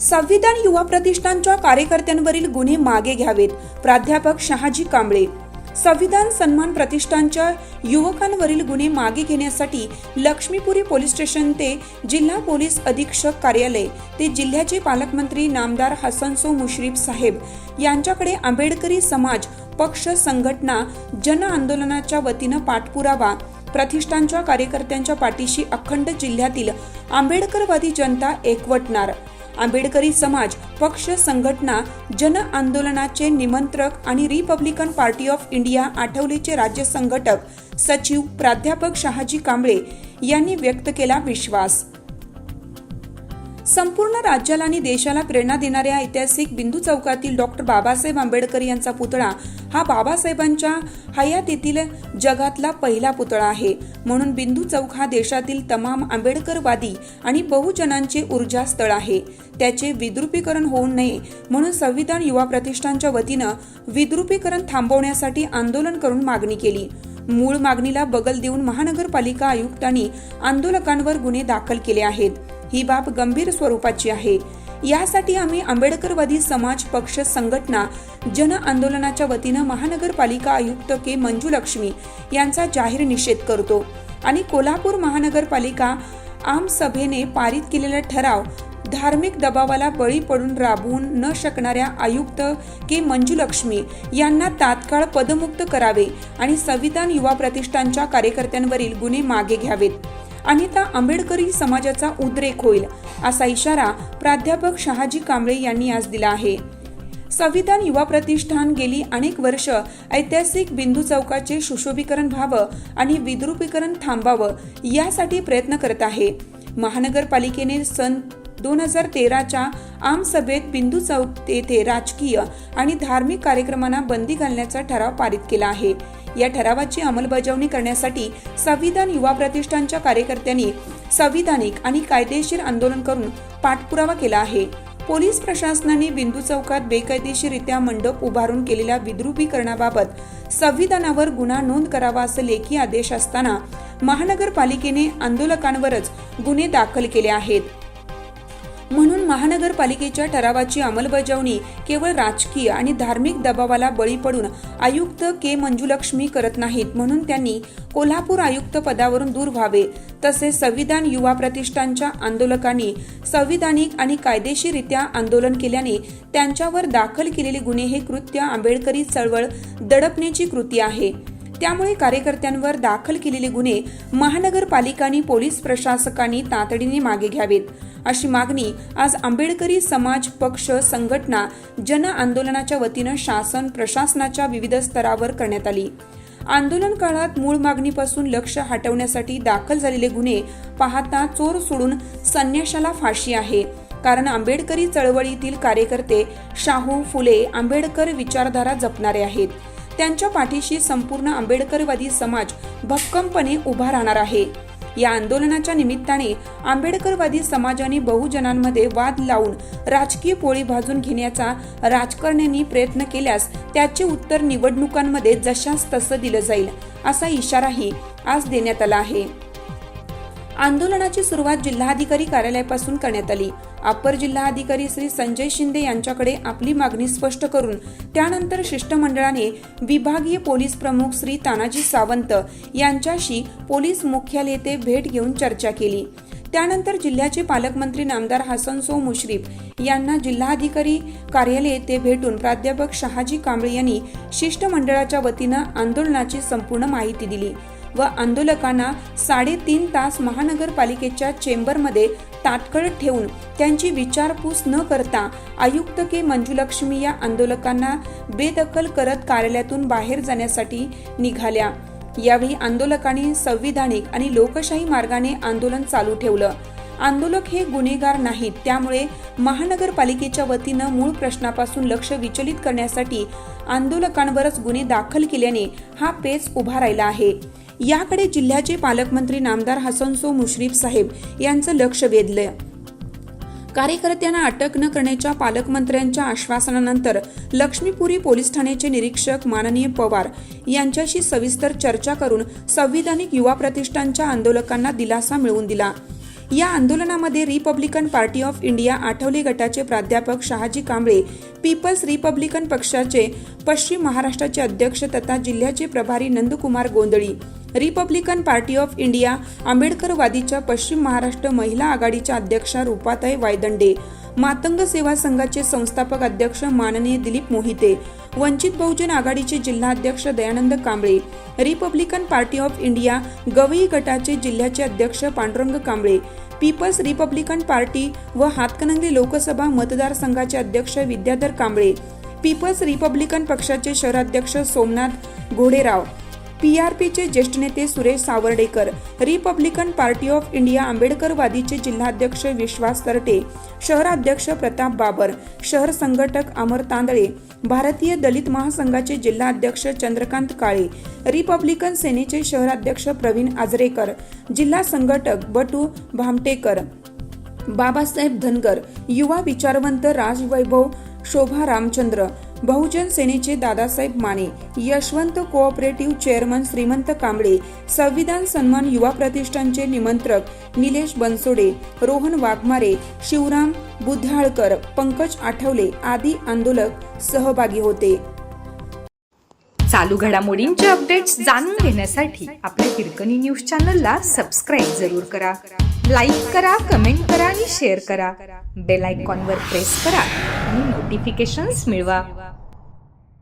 संविधान युवा प्रतिष्ठानच्या कार्यकर्त्यांवरील गुन्हे मागे घ्यावेत. प्राध्यापक शहाजी कांबळे. संविधान सन्मान प्रतिष्ठानच्या युवकांवरील गुन्हे मागे घेण्यासाठी लक्ष्मीपुरी पोलीस स्टेशन ते जिल्हा पोलीस अधीक्षक कार्यालय ते जिल्ह्याचे पालकमंत्री नामदार हसनसो मुश्रीफ साहेब यांच्याकडे आंबेडकरी समाज पक्ष संघटना जन आंदोलनाच्या वतीनं पाठपुरावा प्रतिष्ठानच्या कार्यकर्त्यांच्या पाठीशी अखंड जिल्ह्यातील आंबेडकरवादी जनता एकवटणार. आंबेडकरी समाज पक्ष संघटना जन आंदोलनाचे निमंत्रक आणि रिपब्लिकन पार्टी ऑफ इंडिया आठवलेचे राज्य संघटक सचिव प्राध्यापक शहाजी कांबळे यांनी व्यक्त केला विश्वास. संपूर्ण राज्याला आणि देशाला प्रेरणा देणाऱ्या ऐतिहासिक बिंदू चौकातील डॉक्टर बाबासाहेब आंबेडकर यांचा पुतळा हा बाबासाहेबांच्या हयातीतील जगातला पहिला पुतळा आहे. म्हणून बिंदू चौक हा देशातील तमाम आंबेडकरवादी आणि बहुजनांचे ऊर्जा स्थळ आहे. त्याचे विद्रुपीकरण होऊ नये म्हणून संविधान युवा प्रतिष्ठानच्या वतीनं विद्रुपीकरण थांबवण्यासाठी आंदोलन करून मागणी केली. मूळ मागणीला बगल देऊन महानगरपालिका आयुक्तांनी आंदोलकांवर गुन्हे दाखल केले आहेत. ही बाब गंभीर स्वरूपाची आहे. यासाठी आम्ही आंबेडकरवादी समाज पक्ष संघटना जन आंदोलनाच्या वतीनं महानगरपालिका आयुक्त के मंजुलक्ष्मी यांचा जाहीर निषेध करतो आणि कोल्हापूर महानगरपालिका आमसभेने पारित केलेला ठराव धार्मिक दबावाला बळी पडून राबवून न शकणाऱ्या आयुक्त के मंजुलक्ष्मी यांना तात्काळ पदमुक्त करावे आणि संविधान युवा प्रतिष्ठानच्या कार्यकर्त्यांवरील गुन्हे मागे घ्यावेत. अनिता आंबेडकरी समाजाचा उद्रेक होईल असा इशारा प्राध्यापक शहाजी कांबळे यांनी आज दिला आहे. संविधान युवा प्रतिष्ठान गेली अनेक वर्ष ऐतिहासिक बिंदू चौकाचे सुशोभीकरण व्हावं आणि विद्रुपीकरण थांबावं यासाठी प्रयत्न करत आहे. महानगरपालिकेने सन दोन हजार तेराच्या आमसभेत बिंदू चौक येथे राजकीय आणि धार्मिक कार्यक्रमांना बंदी घालण्याचा ठराव पारित केला आहे. या ठरावाची अंमलबजावणी करण्यासाठी संविधान युवा प्रतिष्ठानच्या कार्यकर्त्यांनी संविधानिक आणि कायदेशीर आंदोलन करून पाठपुरावा केला आहे. पोलीस प्रशासनाने बिंदू चौकात बेकायदेशीररित्या मंडप उभारून केलेल्या विद्रुपीकरणाबाबत संविधानावर गुन्हा नोंद करावा असं लेखी आदेश असताना महानगरपालिकेने आंदोलकांवरच गुन्हे दाखल केले आहेत. म्हणून महानगरपालिकेच्या ठरावाची अंमलबजावणी केवळ राजकीय आणि धार्मिक दबावाला बळी पडून आयुक्त के मंजुलक्ष्मी करत नाहीत म्हणून त्यांनी कोल्हापूर आयुक्त पदावरून दूर व्हावे. तसेच संविधान युवा प्रतिष्ठानच्या आंदोलकांनी संविधानिक आणि कायदेशीरित्या आंदोलन केल्याने त्यांच्यावर दाखल केलेले गुन्हे हे कृत्य आंबेडकरी चळवळ दडपण्याची कृती आहे. त्यामुळे कार्यकर्त्यांवर दाखल केलेले गुन्हे महानगरपालिकांनी पोलीस प्रशासकांनी तातडीने मागे घ्यावेत. अशी मागणी आज आंबेडकरी समाज पक्ष संघटना जन आंदोलनाच्या वतीनं शासन प्रशासनाच्या विविध स्तरावर करण्यात आली. आंदोलन काळात मूळ मागणीपासून लक्ष हटवण्यासाठी दाखल झालेले गुन्हे पाहता चोर सोडून संन्याशाला फाशी आहे. कारण आंबेडकरी चळवळीतील कार्यकर्ते शाहू फुले आंबेडकर विचारधारा जपणारे आहेत. त्यांच्या पाठीशी संपूर्ण आंबेडकरवादी समाज भक्कमपणे उभा राहणार आहे. या आंदोलनाच्या निमित्ताने आंबेडकरवादी समाजाने बहुजनांमध्ये वाद लावून राजकीय पोळी भाजून घेण्याचा राजकारण्यांनी प्रयत्न केल्यास त्याचे उत्तर निवडणुकांमध्ये जशास तसं दिलं जाईल असा इशाराही आज देण्यात आला आहे. आंदोलनाची सुरुवात जिल्हाधिकारी कार्यालयापासून करण्यात आली. अप्पर जिल्हाधिकारी श्री संजय शिंदे यांच्याकडे आपली मागणी स्पष्ट करून त्यानंतर शिष्टमंडळाने विभागीय पोलीस प्रमुख श्री तानाजी सावंत यांच्याशी पोलीस मुख्यालय ते भेट घेऊन चर्चा केली. त्यानंतर जिल्ह्याचे पालकमंत्री नामदार हसनसो मुश्रीफ यांना जिल्हाधिकारी कार्यालय येथे भेटून प्राध्यापक शहाजी कांबळे यांनी शिष्टमंडळाच्या वतीनं आंदोलनाची संपूर्ण माहिती दिली. व आंदोलकांना साडेतीन तास महानगरपालिकेच्या चेंबरमध्ये ताटकळ ठेवून त्यांची विचारपूस न करता आयुक्त के मंजुलक्ष्मी या आंदोलकांना बेदखल करत कार्यालयातून बाहेर जाण्यासाठी निघाल्या. यावेळी आंदोलकांनी संविधानिक आणि लोकशाही मार्गाने आंदोलन चालू ठेवलं. आंदोलक हे गुन्हेगार नाहीत त्यामुळे महानगरपालिकेच्या वतीनं मूळ प्रश्नापासून लक्ष विचलित करण्यासाठी आंदोलकांवरच गुन्हे दाखल केल्याने हा पेच उभा राहिला आहे. याकडे जिल्ह्याचे पालकमंत्री नामदार हसनसो मुश्रीफ साहेब यांचं लक्ष वेधलं कार्यकर्त्यांना अटक न करण्याच्या पालकमंत्र्यांच्या आश्वासनानंतर लक्ष्मीपुरी पोलीस ठाण्याचे निरीक्षक माननीय पवार यांच्याशी सविस्तर चर्चा करून संविधानिक युवा प्रतिष्ठानच्या आंदोलकांना दिलासा मिळवून दिला. या आंदोलनामध्ये Republican Party of India Athawale गटाचे प्राध्यापक शहाजी कांबळे पीपल्स रिपब्लिकन पक्षाचे पश्चिम महाराष्ट्राचे अध्यक्ष तथा जिल्ह्याचे प्रभारी Nandkumar Gondhali Republican Party of India आंबेडकरवादीच्या पश्चिम महाराष्ट्र महिला आघाडीच्या अध्यक्षा रुपाताई वायदंडे मातंग सेवा संघाचे संस्थापक अध्यक्ष माननीय दिलीप मोहिते वंचित बहुजन आघाडीचे जिल्हाध्यक्ष Dayanand Kamble Republican Party of India Gavai गटाचे जिल्ह्याचे अध्यक्ष Pandurang Kamble people's Republican Party व हातकणंगले लोकसभा मतदारसंघाचे अध्यक्ष विद्याधर कांबळे पीपल्स रिपब्लिकन पक्षाचे शहराध्यक्ष सोमनाथ घोडेराव पी आर पीचे ज्येष्ठ नेते Suresh Savardekar Republican Party of India आंबेडकरवादीचे जिल्हाध्यक्ष विश्वास तरटे शहराध्यक्ष प्रताप बाबर शहर संघटक अमर तांदळे भारतीय दलित महासंघाचे जिल्हाध्यक्ष चंद्रकांत काळे रिपब्लिकन सेनेचे शहराध्यक्ष प्रवीण आजरेकर जिल्हा संघटक बटू भामटेकर बाबासाहेब धनगर युवा विचारवंत राज वैभव शोभा रामचंद्र बहुजन सेनेचे दादासाहेब माने यशवंत कोऑपरेटिव्ह चेअरमन श्रीमंत कांबळे संविधान सन्मान युवा प्रतिष्ठानचे निमंत्रक निलेश बनसोडे रोहन वाघमारे शिवराम बुद्धाळकर पंकज आठवले आदी आंदोलक सहभागी होते. चालू घडामोडींचे अपडेट्स जाणून घेण्यासाठी आपल्या हिरकणी न्यूज चॅनलला सबस्क्राईब जरूर करा. लाईक करा कमेंट करा आणि शेअर करा. बेल आयकॉनवर प्रेस करा आणि नोटिफिकेशन्स मिळवा.